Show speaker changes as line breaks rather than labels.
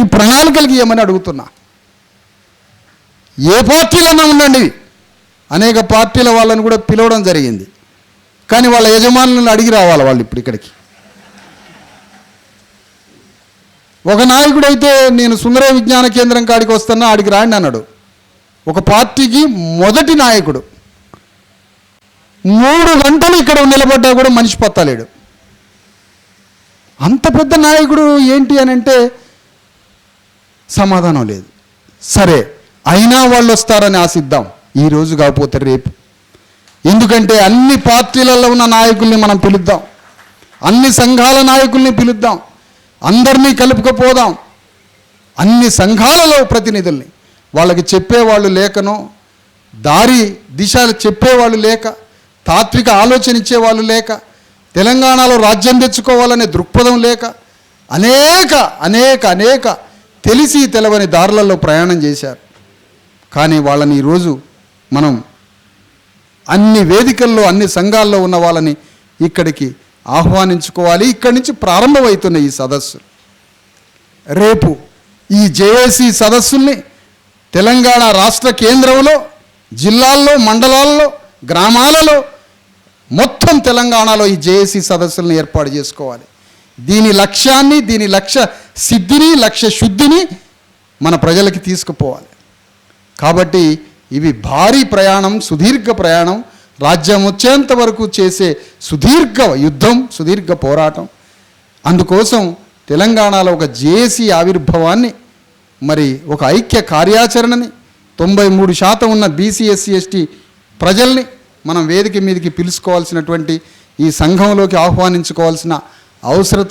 దీనికి ప్రణాళికలు ఏమని అడుగుతున్నా? ఏ పార్టీలన్నా ఉండండి. అనేక పార్టీల వాళ్ళని కూడా పిలవడం జరిగింది. కానీ వాళ్ళ యజమానులను అడిగి రావాలి వాళ్ళు ఇప్పుడు ఇక్కడికి. ఒక నాయకుడు అయితే నేను సుందర విజ్ఞాన కేంద్రం కాడికి వస్తున్నా ఆడికి రాండి అన్నాడు. ఒక పార్టీకి మొదటి నాయకుడు. మూడు గంటలు ఇక్కడ నిలబడ్డా కూడా మనిషి పత్తలేడు. అంత పెద్ద నాయకుడు ఏంటి అని అంటే సమాధానం లేదు. సరే అయినా వాళ్ళు వస్తారని ఆశిద్దాం ఈరోజు కాకపోతే రేపు. ఎందుకంటే అన్ని పార్టీలలో ఉన్న నాయకుల్ని మనం పిలుద్దాం. అన్ని సంఘాల నాయకుల్ని పిలుద్దాం. అందరినీ కలుపుకపోదాం. అన్ని సంఘాలలో ప్రతినిధుల్ని. వాళ్ళకి చెప్పేవాళ్ళు లేకనో దారి దిశ చెప్పేవాళ్ళు లేక తాత్విక ఆలోచన ఇచ్చేవాళ్ళు లేక తెలంగాణలో రాజ్యం తెచ్చుకోవాలనే దృక్పథం లేక అనేక అనేక అనేక తెలిసి తెలవని దారులలో ప్రయాణం చేశారు. కానీ వాళ్ళని ఈరోజు మనం అన్ని వేదికల్లో అన్ని సంఘాల్లో ఉన్న వాళ్ళని ఇక్కడికి ఆహ్వానించుకోవాలి. ఇక్కడి నుంచి ప్రారంభమవుతున్న ఈ సదస్సు రేపు ఈ జేఏసీ సదస్సుల్ని తెలంగాణ రాష్ట్ర కేంద్రంలో జిల్లాల్లో మండలాల్లో గ్రామాలలో మొత్తం తెలంగాణలో ఈ జేఏసీ సదస్సులను ఏర్పాటు చేసుకోవాలి. దీని లక్ష్యాన్ని దీని లక్ష్య సిద్ధిని లక్ష్య శుద్ధిని మన ప్రజలకి తీసుకుపోవాలి. కాబట్టి ఇవి భారీ ప్రయాణం సుదీర్ఘ ప్రయాణం. రాజ్యం వచ్చేంత వరకు చేసే సుదీర్ఘ యుద్ధం సుదీర్ఘ పోరాటం. అందుకోసం తెలంగాణలో ఒక జేసీ ఆవిర్భావాన్ని మరి ఒక ఐక్య కార్యాచరణని తొంభై మూడు శాతం ఉన్న బీసీ ఎస్సీ ఎస్టీ ప్రజల్ని మనం వేదిక మీదకి పిలుచుకోవాల్సినటువంటి ఈ సంఘంలోకి ఆహ్వానించుకోవాల్సిన అవసరత